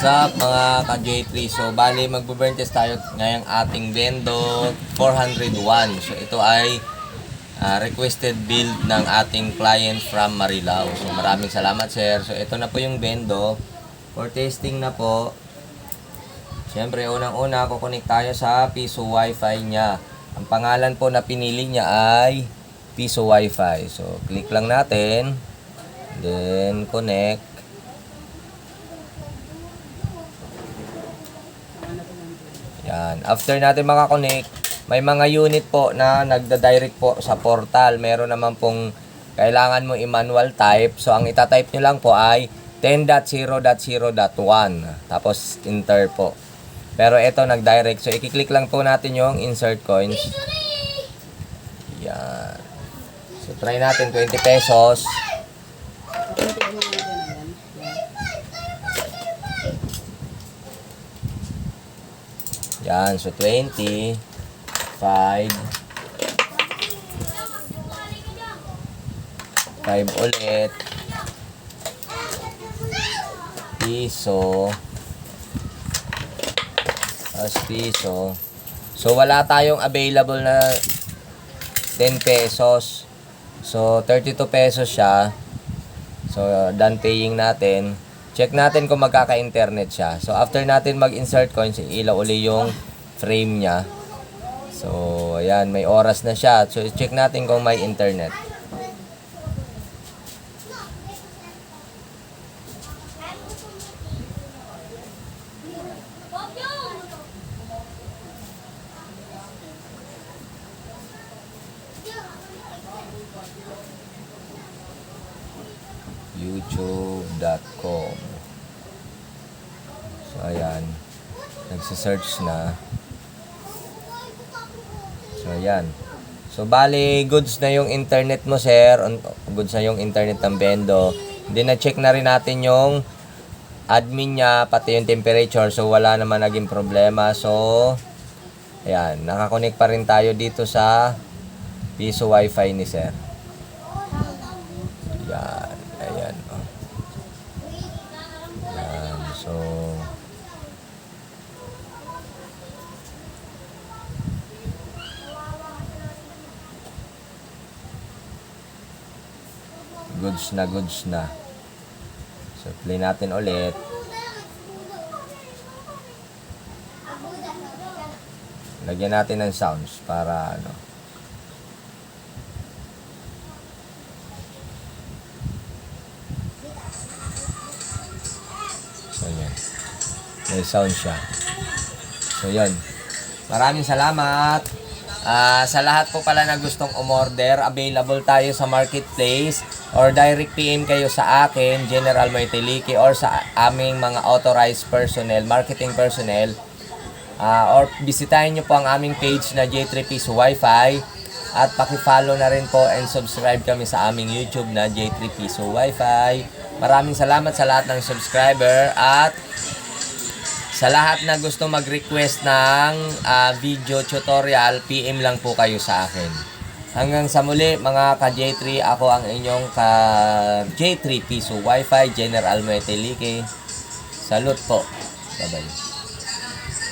What's up mga ka-J3? So, bali magbe-burn test tayo ngayong ating Bendo 401. So, ito ay ah, requested build ng ating client from Marilao. So, maraming salamat sir. So, ito na po yung Bendo. For testing na po. Siyempre, unang-una, kukunik tayo sa piso wifi niya. Ang pangalan po na pinili niya ay piso wifi. So, click lang natin. Then, connect. Yan. After natin makakonect, may mga unit po na nagda-direct po sa portal. Meron naman pong kailangan mo i-manual type. So, ang itatype nyo lang po ay 10.0.0.1. Tapos, enter po. Pero ito, nag-direct. So, i-click lang po natin yung insert coins. Yan. So, try natin 20 pesos. Yan. So, 20. 5. 5 ulit. Piso. Tapos piso. So, wala tayong available na 10 pesos. So, 32 pesos siya. So, done paying natin. Check natin kung magkaka-internet siya. So, after natin mag-insert coins, ilaw uli yung frame niya. So, ayan, may oras na siya. So, check natin kung may internet. youtube.com So, ayan. Nagsisearch na. So, ayan. So, bali, goods na yung internet mo, sir. Goods na yung internet ng Bendo. Hindi na-check na rin natin yung admin niya, pati yung temperature. So, wala naman naging problema. So, ayan. Nakakonect pa rin tayo dito sa piso wifi ni sir. Yan. Ayan. oh. Yan. So, goods na goods na. So, play natin ulit. Lagyan natin ng sounds para ano. So, yan. May sound siya. So, yun. Maraming salamat. Ah, sa lahat po pala na gustong umorder, available tayo sa marketplace or direct PM kayo sa akin, General Moitiliki or sa aming mga authorized personnel, marketing personnel. Ah, or bisitahin nyo po ang aming page na J3P's Wi-Fi at paki-follow na rin po and subscribe kami sa aming YouTube na J3P's Wi-Fi. Maraming salamat sa lahat ng subscriber at sa lahat na gusto mag-request ng ah, video tutorial, PM lang po kayo sa akin. Hanggang sa muli mga ka-J3, ako ang inyong ka-J3 Piso Wi-Fi General Metelike. Salute po. Bye-bye.